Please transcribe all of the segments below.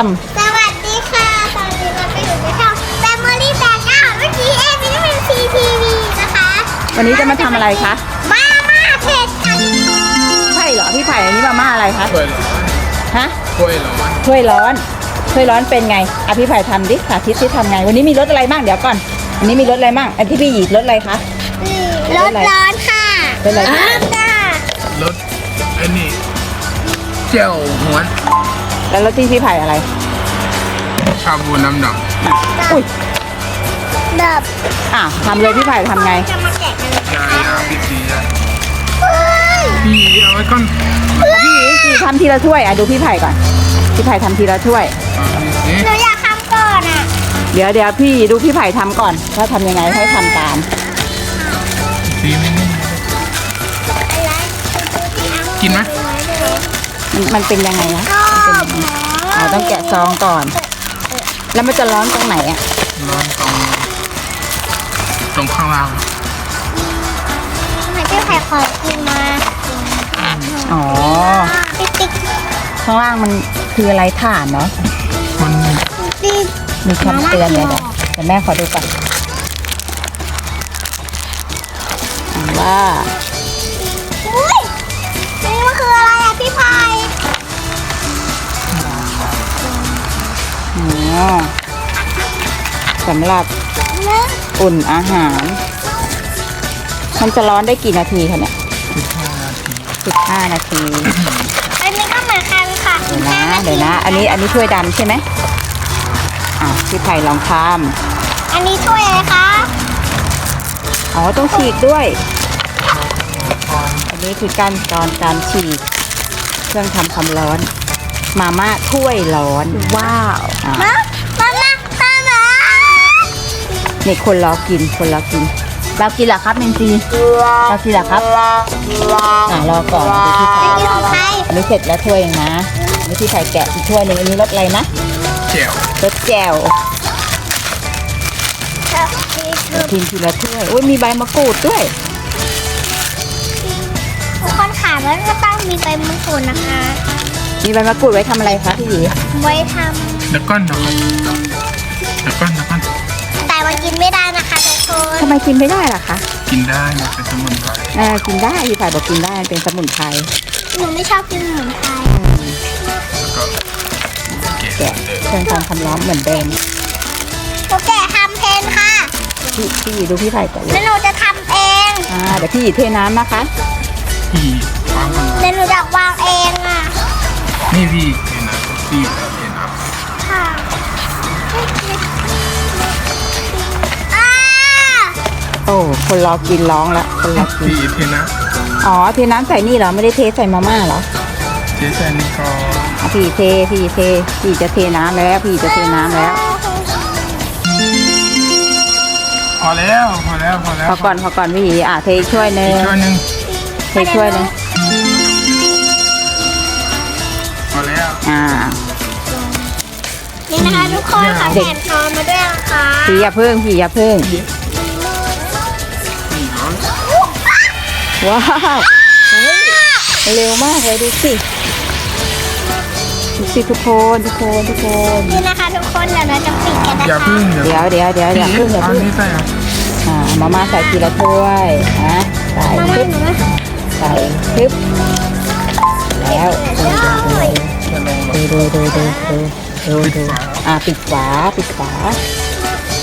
สวัสดีค่ะ ตอนนี้เราไปอยู่ในช่อง Family Bag อะเมื่อกี้เอมี่เป็น CTV นะคะ วันนี้จะมาทำอะไรคะ มาม่าเผ็ดกันใช่เหรอพี่ไผ่อันนี้มาม่าอะไรคะถ้วยร้อนฮะถ้วยร้อนถ้วยร้อนถ้วยร้อนเป็นไงอะพี่ไผ่ทำดิสาธิตที่ทำไง วันนี้มีรสอะไรบ้างเดี๋ยวก่อนอันนี้มีรสอะไรบ้างอันที่พี่หยีรสอะไรคะรสร้อนค่ะเป็นอะไรร้อนค่ะรสอ้นี่เจียวหวน แล้วรสที่พี่ไผ่อะไร ชาบูน้ำดอุ้ยแบบอะทำเลยพี่ไผ่ทำไง จะมาแกะกันำยายาพิซียาเฮ้ยพี่เอาไว้ก่อนพี่หยีพี่ทำทีละถ้วยอะดูพี่ไผ่ก่อน พี่ไผ่ทำทีละถ้วย เอาพิซีหนูอยากทำก่อนอะเดี๋ยวเดี๋ยวพี่ดูพี่ไผ่ทำก่อนว่าทำยังไงให้ทำตาม ซีไม่นี่อะไรกินไหม มันมันเป็นยังไงนะช อบหมเราต้องแกะซองก่อน แล้วมันจะร้อนตรงไหนอะ ร้อนตรงตรงข้างล่างเหมือนที่ใครขอกินมาอ๋อติ๊กติ๊กข้างล่างมันคืออะไรถ่านเนาะมันติ๊กมีคำเตือนเลยเดี๋ยวเดี๋ยวแม่ขอดูก่อนอ่านว่า สำหรับเนื้ออุ่นอาหาร มันจะร้อนได้กี่นาทีคะเนี่ยสิบห้านาที15นาที อันนี้ก็เหมือนกันค่ะเดี๋ยวนะ เดี๋ยวนะ อันนี้ อันนี้ถ้วยดำใช่ไหมอะพี่ไผ่ลองทอันนี้ถ้วยอะไรคะำอ๋อ ต้องฉีกด้วย อันนี้คือการตอนการฉีก เครื่องทำความร้อน มาม่าถ้วยร้อน ว้าวอะมามามามามานี่คนรอกินคนรอกินเรากินเหรอครับเมนซีเรากินเหรอครับอะรอก่อนดูที่ไข่อันนี้ของใครอันนี้เสร็จแล้วถ้วยเองนะอันนี้ที่ไข่แกะอีกถ้วยหนึ่งอันนี้รสอะไรนะเจียวรสแจ่วเดี๋ยวกินทีละถ้วยโอ้ยมีใบมะกรูดด้วยทุกคนขามันก็ต้องมีใบมะกรูดนะคะ มีใบมะกรูดไว้ทำอะไรคะพี่หยีไว้ทเดี๋ยวก้อนเดี๋ยวก้อนเดี๋ยวก้อนเดี๋ยวก้อนำแต่ว่ากินไม่ได้นะคะทุกคนทำไมกินไม่ได้ล่ะคะกินได้มันเป็นสมุนไพรเออกินได้พี่ไผ่บอกกินได้มันเป็นสมุนไพรหนูไม่ชอบกินสมุนไพรแล้วก็แกะแกะเครื่องทำความร้อนเหมือนเดิมหนูแกะทำเพนค่ะพี่พี่หยีดูพี่ไผ่ก่อนเลแล้ยวหนูจะทำเองอ่าเดี๋ยวพี่หยีเทน้ำนะคะพี่วางก่อนแล้วหนูจะวางเอง อะนี่พี่เห็นนะพี่เห็นค่ะอ่าโอ้คนรอกินร้องละคนรอกินพี่เห็นนะอ๋อเทน้ำใส่นี่เหรอไม่ได้เทใส่มาม่าเหรอเจ๊ใส่นี่ก็อะพี่เทพี่เทพี่จะเทน้ำแล้ว พี่จะเทน้ำแล้วพอแล้วพอแล้วพอแล้วพอก่อนพอก่อนพี่อะเทอีกถ้วยหนึ่อีงกช่วยหนึ่งเทถ้วยหนึ่ง อแล้วอ่า นี่นะคะทุกคนค่ะแผ่นทองมาด้วยนะคะพี่อย่าเพิ่งพี่อย่าเพิ่งนี่ร้อนว้าวเฮ้ยเร็วมากเลยดูสิดูสิทุกคนทุกคนทุกคน นี่นะคะทุกคนเดี๋ยวเราจะปิดกันนะอย่าคะพึ่งเดี๋ยวเดี๋ยวเดี๋ยวเดี๋ยวอย่าเพิ่งอย่าเอาเพิ่งนี่ใส่อะอ่ามาม่าใส่ทีละถ้วยนะใส่มาม่าปึ๊บหนูนะใส่ปึ๊บแล้วเลยจะลง ดูดูดูดูดูดูดูอ่าปิดฝาปิดฝา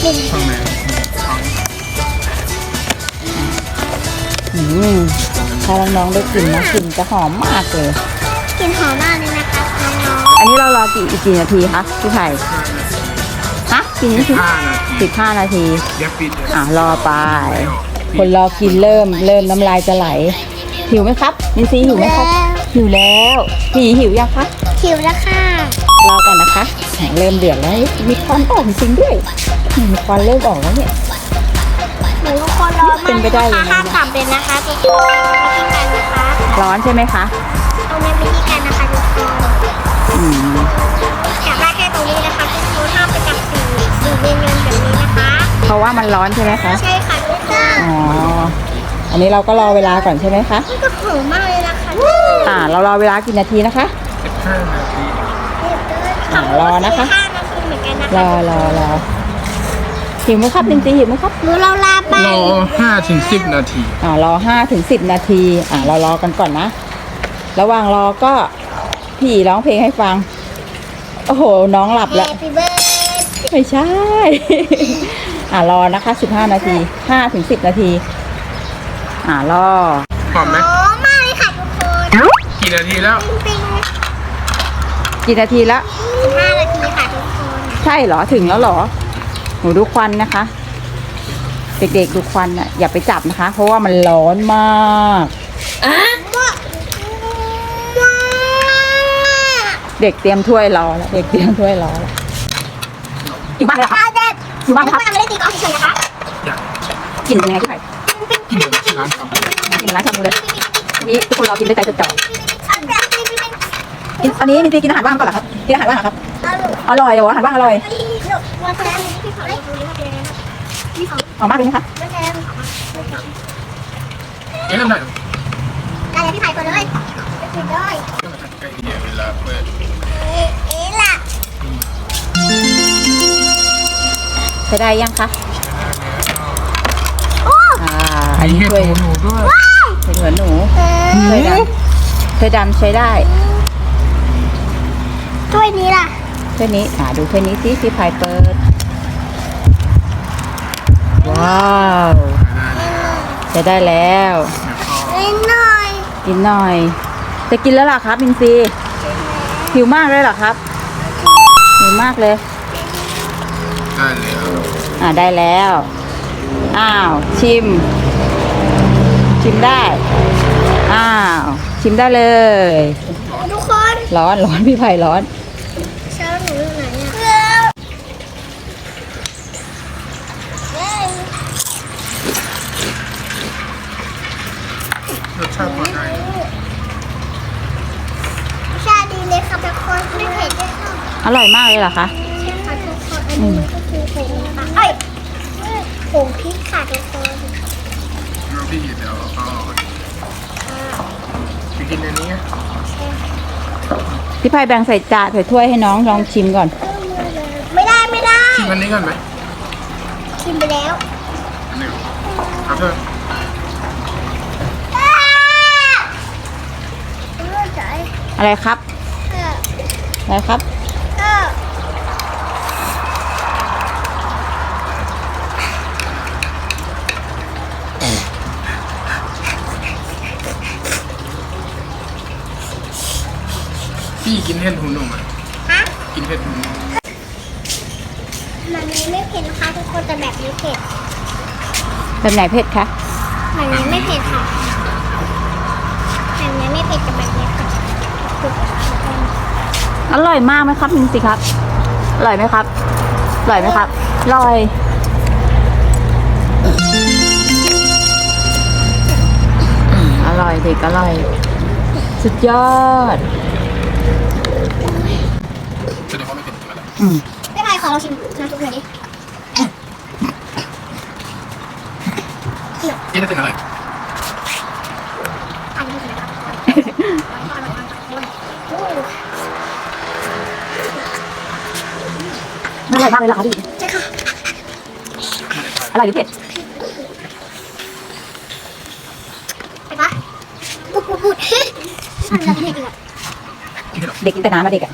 ปิดข้างในอืมถ้าน้องๆได้กลิ่นนะกลิ่นจะหอมมากเลยกลิ่นหอมมากเลยนะคะน้องอันนี้เรารอกี่อีกกี่นาทีคะพี่ไผ่ฮะกี่นาทีห้านาทีสิบห้านาทีเดี๋ยวปิดอะรอไป คนรอกินเริ่มเริ่มน้ำลายจะไหลหิวไหมครับมินซีๆหิวไหมครับหิวแล้วพี่หิวยังคะ หิวแล้วค่ะ รอก่อนนะคะแหมเริ่มเดือดแล้ว มีควันออกจริงๆด้วย มีควันเริ่มออกแล้วเนี่ยหนูทุกคนร้อนเป็มากนไปได้ยังไงห้ามกลับเลยนะคะทุกคนวิธีการนะคะร้อนใช่ไหมคะตรงนี้วิธีการนะคะทุกคนอืมอยากได้แค่ตรงนี้นะคะทุกคนห้ามไปจับสีสีเงินๆแบบนี้นะคะ เพราะว่ามันร้อนใช่ไหมคะ ใช่ค่ะทุกคนอ๋อ อันนี้เราก็รอเวลาก่อนใช่ไหมคะนี่ก็หอมมากเลยนะคะอ่าเรารอเวลากี่นาทีนะคะสิบห้านาทีเรียบร้อยอ่ารอนะคะ ห้านาทีเหมือนกันนะรอรอรอหิวไหมครับลินจีหิวไหมครับ หนูเราลาไปรอห้าถึงสิบนาที อ่ารอห้าถึงสิบนาที อ่าเรารอกันก่อนนะ ระหว่างรอก็พี่ร้องเพลงให้ฟัง โอ้โห น้องหลับแล้วแฮปปี้เบิร์ดไม่ใช่ อ่ารอนะคะสิบห้านาทีห้าถึงสิบนาที อ่ารอ พร้อมไหม โอ้มากเลยค่ะทุกคน กี่นาทีแล้วปิ๊ง กี่นาทีละสิบห้านาทีค่ะทุกคนใช่เหรอถึงแล้วเหรอหนูดูควันนะคะ เด็กๆดูควันอะอย่าไปจับนะคะ เพราะว่ามันร้อนมากเด็กเตรียมถ้วยรอแล้วเด็กเตรียมถ้วยรอแล้วอยู่บ้านเลยเหรอครับเอาเด็ดอยู่บ้านไหมครับไม่ได้ตีกอล์ฟเฉยๆนะคะอยากกินเป็นยังไงพี่ไผ่กินที่ร้านทำกินร้านชาบูเลยนี่ทุกคนรอกินด้วยใจจดจ่อเอาเด็ด กินอันนี้มีตีกินอาหารว่างก่อนเหรอครับกินอาหารว่างเหรอครับ อร่อยเดี๋ยวอาหารว่างอร่อยวันแรกที่เขาได้ดูนี่ของหอมมากเลยไหมคะวันแรกของเอ๊ะทำไมอะไรพี่ไผ่ก่อนเลยไปกินเลยใกล้เดียวเวลาเปิดเอ๊ะเอ๊ะล่ะใช้ได้ยังคะโอ้อ่าอัอันนนี้นี้เห็ดถ้วยหูหนูด้วยถ้วยเหมือนหนูเอถ้วยอดำถ้วยดำใช้ได้ ถ้วยนี้ล่ะถ้วยนี้อ่าดูถ้วยนี้สิพี่ไผ่เปิด ว้าวใช้ได้แล้วนิดหน่อยกินหน่อย จะกินแล้วล่ะครับอินซีหิวมากเลยเหรอครับหิวมากเลย ได้แล้วอ่าได้แล้ว อ้าว ชิม ชิมได้ อ้าว ชิมได้เลยทุกคน ร้อนร้อนพี่ไผ่ร้อนเช้าหนูอยู่ไหนอะเย้รสชาติพอได้ชาดีเลยค่ะทุกคนไม่เผ็ดด้วยค่ะอร่อยมากเลยเหรอคะใช่ค่ะทุกคนอันนี้ก็คือผงค่ะเอ้ยผงพริกค่ะทุกคนน้องพี่เดี๋ยวเอาไปกินอันนี้ พี่ไผ่แบ่งใส่จานใส่ถ้วยให้น้องลองชิมก่อน ไม่ได้ไม่ได้ ชิมอันนี้ก่อนไหมชิมไปแล้วอันนี้เอาเถอะอ้าเออใจอะไรครับเอออะไรครับ เออ พี่กินเห็ดหูหนูไหมฮะกินเห็ดหูหนูมันนี้ไม่เผ็ดนะคะทุกคนแต่แบบนี้เผ็ดแบบไหนเผ็ดคะแบบนี้ไม่เผ็ดค่ะแบบนี้ไม่เผ็ดแต่แบบนี้ค่ะถูกไหมคะทุกคนอร่อยมากไหมครับมินสิครับอร่อยไหมครับอร่อยไหมครับอร่อยอืมอร่อยเด็กอร่อย สุดยอด แสดงว่าไม่เป็นตัวแล้วอืมไม่เป็นไรขอเราชิมน้ำซุปหน่อยดิกินได้เป็นอะไรอันนี้คือนะครับโอ้อร่อยมากเลยเหรอคะพี่ใช่ค่ะอร่อยหรือเผ็ดไปปะพูดพูดพูดมันจะเผ็ดอีกอะกิน เห็ดหรอเด็กกินแต่น้ำมาเด็กอะ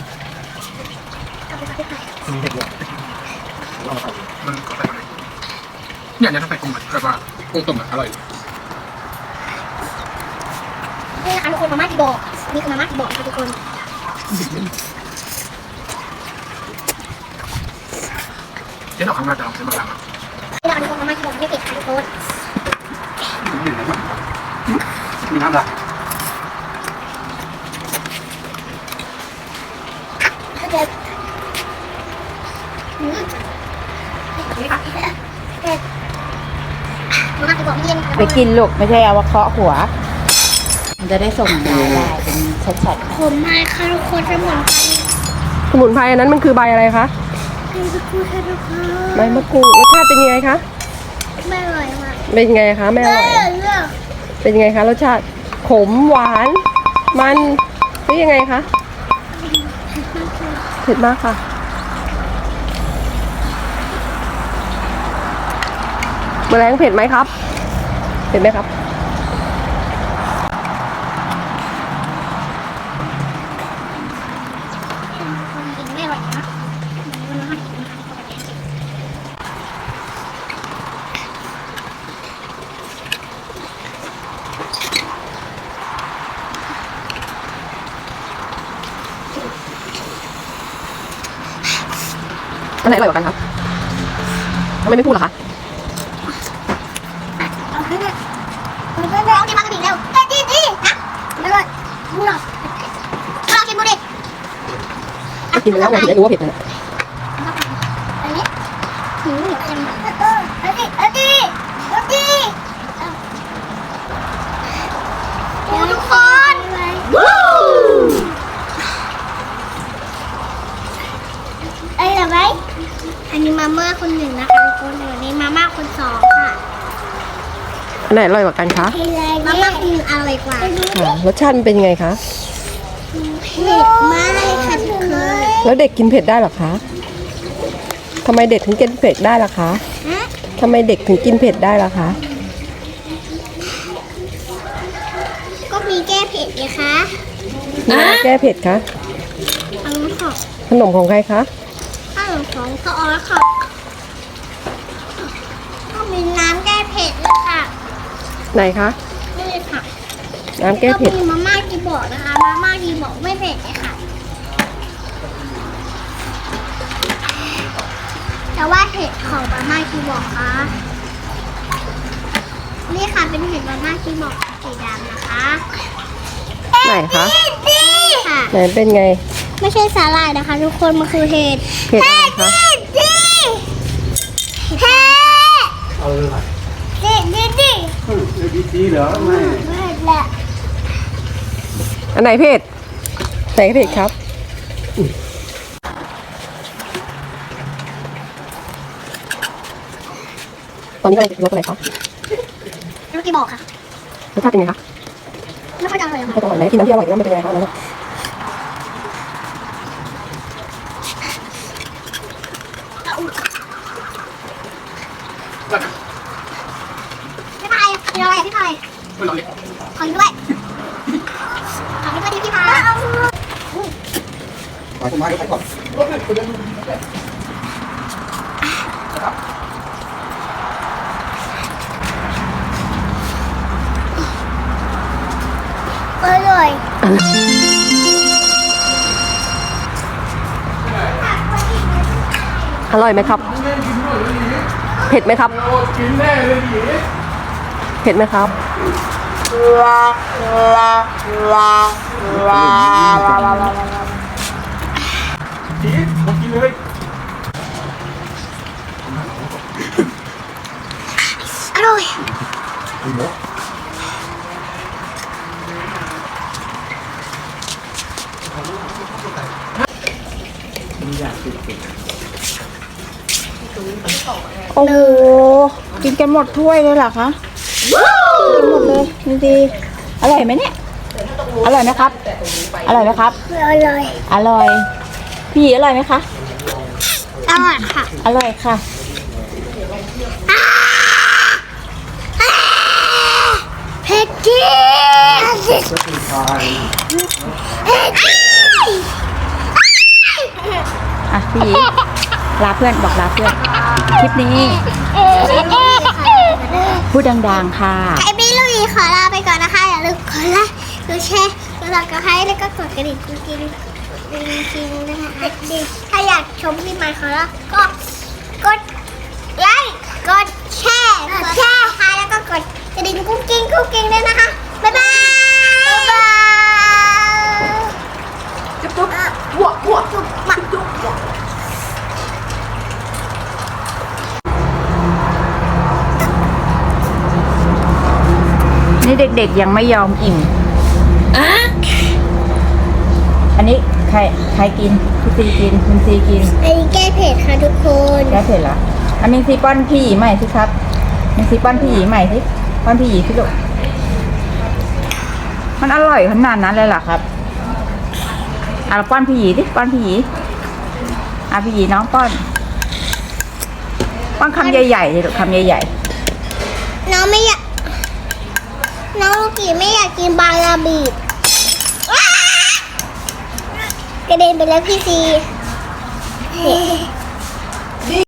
เอาไปปะไปปะมีเห็ดหรอมันก็ไปไหนเนี่ยเนี่ยต้องไปกลมแบบว่ากุ้งต้มแบบอร่อยนี่นะคะทุกคนมาม่าที่บอกนี่คือมาม่าที่บอกค่ะทุกคนเจ๊ดอกข้างหน้าจะลองใช้มะขามนี่นะคะทุกคนมาม่าที่บอกไม่เผ็ดค่ะทุกคนมีน้ำละ ถ้าเกิดอืมนี่ค่ะเผ็ดมาม่าที่บอก ไปกินลูกไม่ใช่เอาว่าเคาะหัว มันจะได้ส่งยายได้เป็นช็อตขมมากค่ะทุกคนสมุนไพรสมุนไพรอันนั้นมันคือใบอะไรคะเป็นสกูดค่ะทุกคนใบมะกรูดรสชาติเป็นยังไงคะไม่อร่อยมากเป็นยังไงคะไม่อร่อยเป็นยังไงคะรสชาติขมหวาน มันหรือยังไงคะเผ็ดมากค่ะ มแมลงเผ็ดไหมครับ เผ็ดไหมครับ อันไหนอร่อยกว่ากันครับทำไมไม่พูดล่ะคะ เอาขึ้นเลย เอาขึ้นเลยเอากินมากระดิ่งเร็วเอ้ยดีดีนะไม่เลยมึงหรอกลองกินดูดิกินไปแล้วไงถึงได้รู้ว่าเผ็ดนะอันนี้หิวเหนียวจังเออเอาดิเอาดิเอาดิโอ้ทุกคนเอ้ยเหรอไหมอันนี้มาม่าคนหนึ่งนะคะทุกคนอันนี้มาม่าคนสอง อันไหนอร่อยกว่ากันคะมาม่าคนหนึ่งอร่อยกว่าค่ะรสชาติมันเป็นยังไงคะ เผ็ดมากเลยค่ะทุกคนแล้วเด็กกินเผ็ดได้เหรอคะทำไมเด็กถึงกินเผ็ดได้ล่ะคะฮะทำไมเด็กถึงกินเผ็ดได้ล่ะคะ ก็มีแก้เผ็ดไงคะนี่อะไรแก้เผ็ดคะอันนี้ค่ะขนมของใครคะ ข้าวของข้าวออสค่ะก็มีน้ำแก้เผ็ดด้วยค่ะ ไหนคะนี่ค่ะน้ำแก้เผ็ดก็มีมาม่ากีบอกนะคะ มาม่ากีบอกไม่เผ็ดเลยค่ะ แต่ว่าเห็ดของมาม่ากีบอกค่ะ นี่ค่ะเป็นเห็ดมาม่ากีบอกสีดำนะคะไหนคะนี่ค่ะ ไหนเป็นไง ไม่ใช่สาหร่ายนะคะ ทุกคนมันคือเห็ด เห็ดอะไรคะเห็ดดิเห็ด เอาเลย เห็ดดิดิ เออดีดีเหรอไม่เห็ดแหละอันไหนเผ็ดไหนเผ็ดครับ ตอนนี้อะไรรสอะไรคะลูกกีบอกค่ะรสชาติเป็นไงคะไม่ค่อยจะอร่อยไม่ค่ะต้องอร่อยไหนกินน้ำที่อร่อยแล้วมันเป็นยังไงคะอันนั้น พี่พายกินอะไรอะพี่พาย ไม่ร้อนเลย ขอกินด้วยขอด้วยดิพี่พายขอผมมาเดี๋ยวไปก่อนอร่อยอร่อยไหมครับ เผ็ดไหมครับกินแน่เลยดิเผ็ดไหมครับจีผมกินเลยอร่อยโอ้โหกินกันหมดถ้วยเลยเหรอคะ กินหมดเลยนี่ดีอร่อยไหมเนี่ย อร่อยไหมครับ อร่อยไหมครับ อร่อย อร่อย พี่อร่อยไหมคะ อร่อยค่ะ อร่อยค่ะเผ็ดจี๊ดเผ็ดจี๊ดอะพี่หยีลาเพื่อนบอกลาเพื่อน คลิปนี้ พูดดังๆค่ะ ไอบี้ลุยขอลาไปก่อนนะคะ อย่าลืมกดไลค์กดแชร์กดติดตามแล้วก็กดกระดิ่งกิ๊งกิ๊งกิ๊งนะคะถ้าอยากชมพี่มาขอลาก็ดไลค์กดแชร์กดแชร์ค่ะแล้วก็กดกระดิ่งกุ้งกิ้งกุ้งกิ้งด้วยนะคะ บ๊ายบายบ๊ายบายจุ๊บจุ๊บวัววัวจุ๊บมาจุ๊บ นี่ เด็กๆยังไม่ยอมอิ่มอันนี้ใครใครกินพี่ซีกินคุณซีกิน อันนี้แก้เผ็ดค่ะทุกคนแก้เผ็ดเหรออามินซีป้อนพี่หยีใหม่สิครับมินซีป้อนพี่หยีใหม่สิป้อนพี่หยีสิลูกมันอร่อยขนาดนั้นเลยเหรอครับอะเราป้อนพี่หยีดิป้อนพี่หยีอะพี่หยีน้องป้อน ป้อนคำใหญ่ๆเลยลูกคำใหญ่น้องไม่อยาก น้องลูกีไม่อยากกินบาราบีดกระเด็นไปแล้วพี่ซี